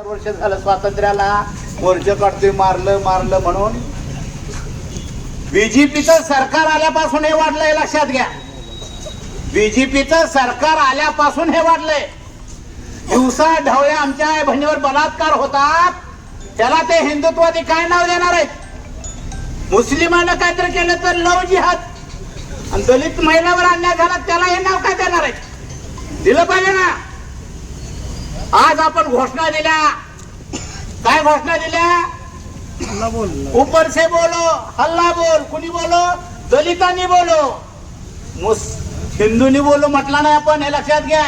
सत्तर वर्ष झालं स्वातंत्र्याला मोर्चा काढतोय मारलं मारलं म्हणून. बीजेपीचं सरकार आल्यापासून हे वाढलंय लक्षात घ्या. बीजेपीचं सरकार आल्यापासून हे वाढलंय. दिवसा ढवळ्या आमच्या आई बहिणीवर बलात्कार होतात. त्याला ते हिंदुत्वादी काय नाव देणार आहेत? मुस्लिमानं काहीतरी केलं तर लव जिहाद. आणि दलित महिलावर अन्याय झाला त्याला हे नाव काय देणार आहे दिलं पाहिजे ना? आज आपण घोषणा दिल्या. काय घोषणा दिल्या? ऊपर से बोलो हल्ला बोल. कुणी बोलो? दलितांनी बोलो. मुस हिंदूंनी बोलो म्हटलं नाही आपण हे लक्षात घ्या.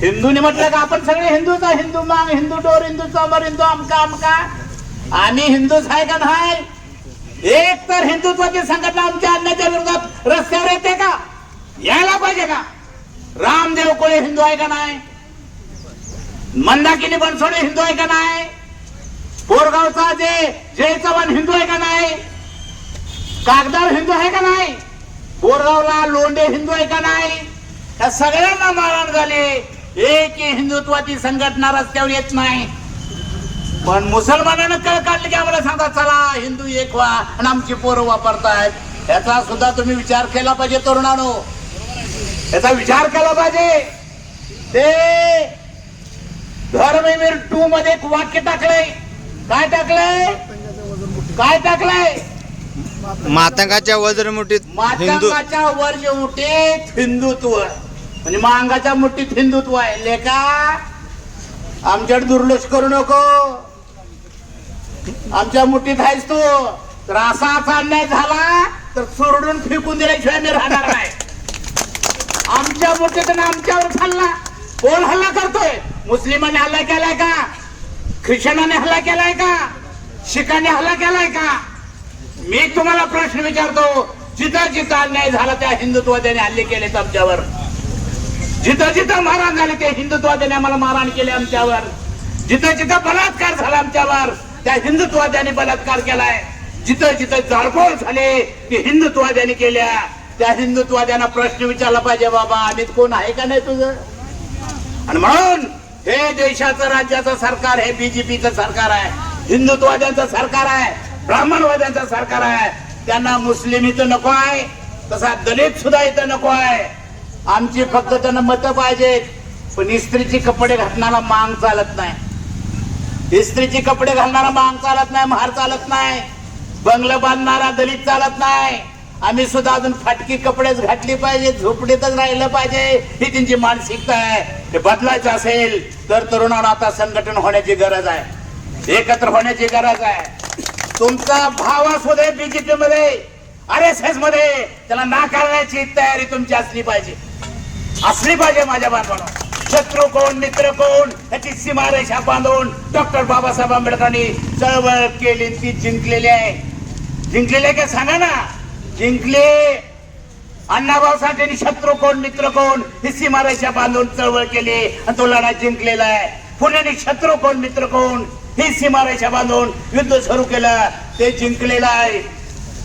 हिंदूंनी म्हटलं का आपण सगळे हिंदूच आहे. हिंदू मांग हिंदू डोर हिंदू चौबर हिंदू आमका आमका. आम्ही हिंदूच आहे का नाही? एक तर हिंदुत्वाची संघटना आमच्या अन्याच्या विरोधात रस्त्यावर येते का? यायला पाहिजे का? रामदेव कोळे हिंदू आहे का नाही? मंदाकिनी बनसोडे हिंदू आहे का नाही? बोरगावचा जे जय चव्हाण हिंदू आहे का नाही? कागदार हिंदू आहे का नाही? बोरगावला लोंडे हिंदू आहे का नाही? या सगळ्यांना मारहाण झाले. एक हिंदुत्वाची संघटना रस्त्यावर येत नाही. पण मुसलमानानं कळ काढले की आम्हाला सांगतात चला हिंदू एक व्हा आणि आमची पोरं वापरतायत. याचा सुद्धा तुम्ही विचार केला पाहिजे तरुणानो. याचा विचार केला पाहिजे. ते धर्मवीर टू मध्ये एक वाक्य टाकलंय. काय टाकलंय? काय टाकलंय? मातंगाच्या वज्रमुठीत हिंदू मातंगाच्या वर्ज मुठीत हिंदुत्व. म्हणजे मांगाच्या मुठीत हिंदुत्व आहे. लेका आमच्याकडे दुर्लक्ष करू नको. आमच्या मुठीत आहेस तू. तर असाच अन्याय झाला तर सोडून फेकून दिल्याशिवाय मी राहणार नाही. आमच्या मुठीत आणि आमच्यावर हल्ला. कोण हल्ला करतोय? मुस्लिमाने हल्ला केलाय का? ख्रिश्चनाने हल्ला केलाय का? शिखाने हल्ला केलाय का? मी तुम्हाला प्रश्न विचारतो जिथं जिथं अन्याय झाला त्या हिंदुत्वाद्याने हल्ले केले आमच्यावर. जिथं जिथं मारहाण झाले ते हिंदुत्वाद्याने आम्हाला मारहाण केले आमच्यावर. जिथं जिथं बलात्कार झाला आमच्यावर त्या हिंदुत्वाद्याने बलात्कार केलाय. जिथं जिथं जाळपोळ झाले ते हिंदुत्वाद्याने केल्या. त्या हिंदुत्वाद्यांना प्रश्न विचारला पाहिजे बाबा आम्ही कोण आहे का नाही तुझं? आणि म्हणून हे देशाचं राज्याचं सरकार हे बीजेपीचं सरकार आहे. हिंदुत्ववाद्यांचं सरकार आहे. ब्राह्मणवाद्यांचं सरकार आहे. त्यांना मुस्लिम इथं नको आहे. तसा दलित सुद्धा इथं नको आहे. आमची फक्त त्यांना मतं पाहिजेत. पण इस्त्रीची कपडे घालणारा मांग चालत नाही. इस्त्रीची कपडे घालणारा मांग चालत नाही महार चालत नाही. बंगलं बांधणारा दलित चालत नाही. आम्ही सुद्धा अजून फाटकी कपडेच घातली पाहिजे झोपडीतच राहिलं पाहिजे. ही त्यांची मानसिकता आहे. हे बदलायचं असेल तर तरुणांना आता संघटन होण्याची गरज आहे. एकत्र होण्याची गरज आहे. तुमचा भाव असू दे बीजेपी मध्ये आर एस एसमध्ये त्याला नाकारण्याची तयारी तुमची असली पाहिजे. असली पाहिजे माझ्या बांधवांना. शत्रू कोण मित्र कोण त्याची सीमारेषा बांधून डॉक्टर बाबासाहेब आंबेडकरांनी चळवळ केली ती जिंकलेली आहे. जिंकलेली आहे का? सांगा ना. जिंकले. अण्णाभाऊ साठेंनी शत्रू कोण मित्र कोण? ही सीमारेषा बांधून चळवळ केली आणि तो लढा जिंकलेला आहे. पुण्याने शत्रू कोण मित्र कोण? ही सीमारेषा बांधून युद्ध सुरू केलं. ते जिंकलेलं आहे.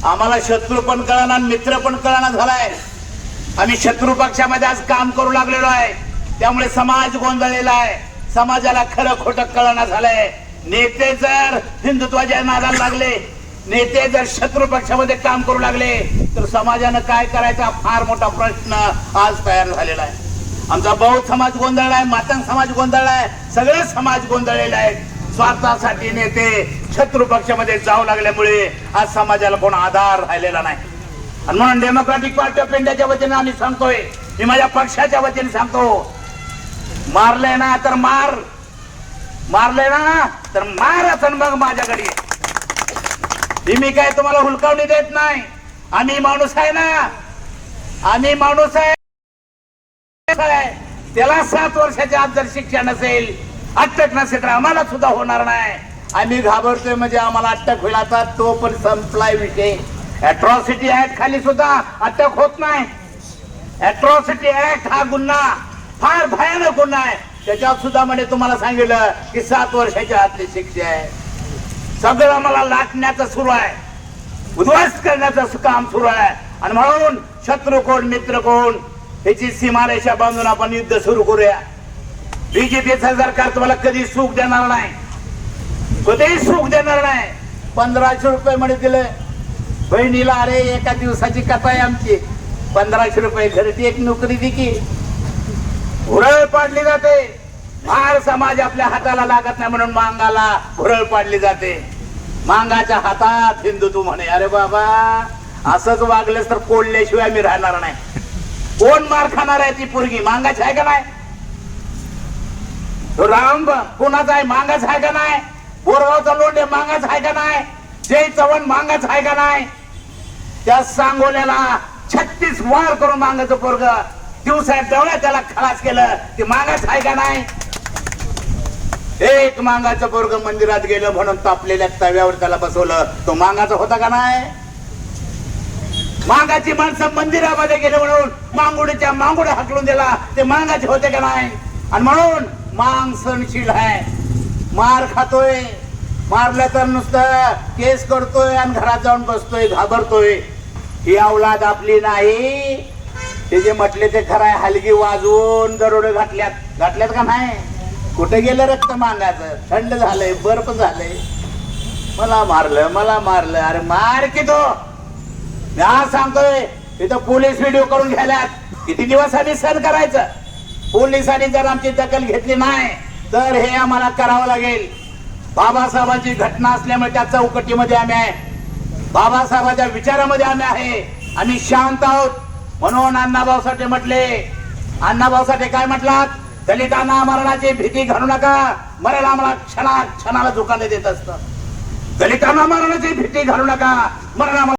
आम्हाला शत्रू पण कळणार मित्र पण कळना झालाय. आम्ही शत्रू पक्षामध्ये आज काम करू लागलेलो आहे. त्यामुळे समाज गोंधळलेला आहे. समाजाला खरं खोटं कळना झालंय. नेते जर हिंदुत्वाच्या नादाला लागले नेते जर शत्रू पक्षामध्ये काम करू लागले तर समाजानं काय करायचा फार मोठा प्रश्न आज तयार झालेला आहे. आमचा बौद्ध समाज गोंधळला आहे मातंग समाज गोंधळला आहे सगळे समाज गोंधळलेले आहेत. स्वार्थासाठी नेते शत्रू पक्षामध्ये जाऊ लागल्यामुळे आज समाजाला कोण आधार राहिलेला नाही. आणि म्हणून डेमोक्रॅटिक पार्टी ऑफ इंडियाच्या वतीने आम्ही सांगतोय मी माझ्या पक्षाच्या वतीने सांगतो मारले ना तर मार मारले ना तर मार असं मग माझ्याकडे ही मी काय तुम्हाला हुलकावणी देत नाही? आम्ही माणूस आहे ना? आम्ही माणूस आहे. त्याला सात वर्षाच्या आत जर शिक्षण नसेल अटक नसेल तर आम्हाला सुद्धा होणार नाही. आम्ही घाबरतोय म्हणजे आम्हाला अटक होईल. आता तो पण संपलाय विषय. अट्रॉसिटी ऍक्ट खाली सुद्धा अटक होत नाही. अट्रॉसिटी ऍक्ट हा गुन्हा. फार भयानक गुन्हा आहे. त्याच्यात सुद्धा म्हणजे तुम्हाला सांगितलं की सात वर्षाच्या आतली शिक्षा आहे. सगळं मला लाटण्याचं सुरू आहे. उद्ध्वस्त करण्याचं काम सुरू आहे. आणि म्हणून शत्रू कोण मित्र कोण ह्याची सीमारेषा बांधून आपण युद्ध सुरू करूया. बीजेपीचं सरकार तुम्हाला कधी सुख देणार नाही. कधीही सुख देणार नाही. पंधराशे रुपये म्हणे दिले. बहिणीला अरे एका दिवसाची कथा आहे आमची. पंधराशे रुपये घरची एक नोकरी दिली की. पाडली जाते. फार समाज आपल्या हाताला लागत नाही म्हणून मांगाला भुरळ पाडली जाते. मांगाच्या हातात हिंदुत्व म्हणे अरे बाबा असंच वागलेस तर कोडल्याशिवाय मी राहणार नाही. कोण मार खाणार आहे ती पोरगी? मांगाची आहे का नाही? तो राम कोणाचा आहे? मांगाच आहे का नाही? बोरगावचा लोंढे मांगाच आहे का नाही? जय चव्हाण मांगाच आहे का नाही? त्या सांगोल्याला छत्तीस वार करून मांगाचं पोरग. दिवसा डोळ्या त्याला खलास केलं. ते मागाच आहे का नाही? एक मांगाचं पोरग मंदिरात गेलं म्हणून तापलेल्या तव्यावर त्याला बसवलं. तो मांगाचा होता का नाही? मांगाची माणसं मंदिरामध्ये गेले म्हणून मांगुडीच्या मांगुड्या हकलून दिला. ते मांगाचे होते का नाही? आणि म्हणून मांग सणशील आहे. मार खातोय. मारलं तर नुसतं केस करतोय आणि घरात जाऊन बसतोय घाबरतोय. ही अवलाद आपली नाही. ते जे म्हटले ते खरं आहे. हलगी वाजवून दरोडे घातल्यात. घातल्यात का नाही? कुठे गेलं रक्त मांगाचं थंड झालंय बर्फ झालंय. मला मारलं मला मारलं. अरे मार की तो. मी आज सांगतोय इथं पोलीस व्हिडिओ करून घ्यायलात. किती दिवस आधी सण करायचं? पोलिसांनी जर आमची दखल घेतली नाही तर हे आम्हाला करावं लागेल. बाबासाहेबांची घटना असल्यामुळे त्या चौकटीमध्ये आम्ही आहे. बाबासाहेबांच्या विचारामध्ये आम्ही आहे. आम्ही शांत आहोत. म्हणून अण्णाभाऊ साठे म्हटले. अण्णाभाऊ साठे काय म्हटलात? दलितांना मरणाची भीती घालू नका. मरेल आम्हाला क्षणा क्षणाला दुकाने देत असत. दलितांना मरणाची भीती घालू नका. मरण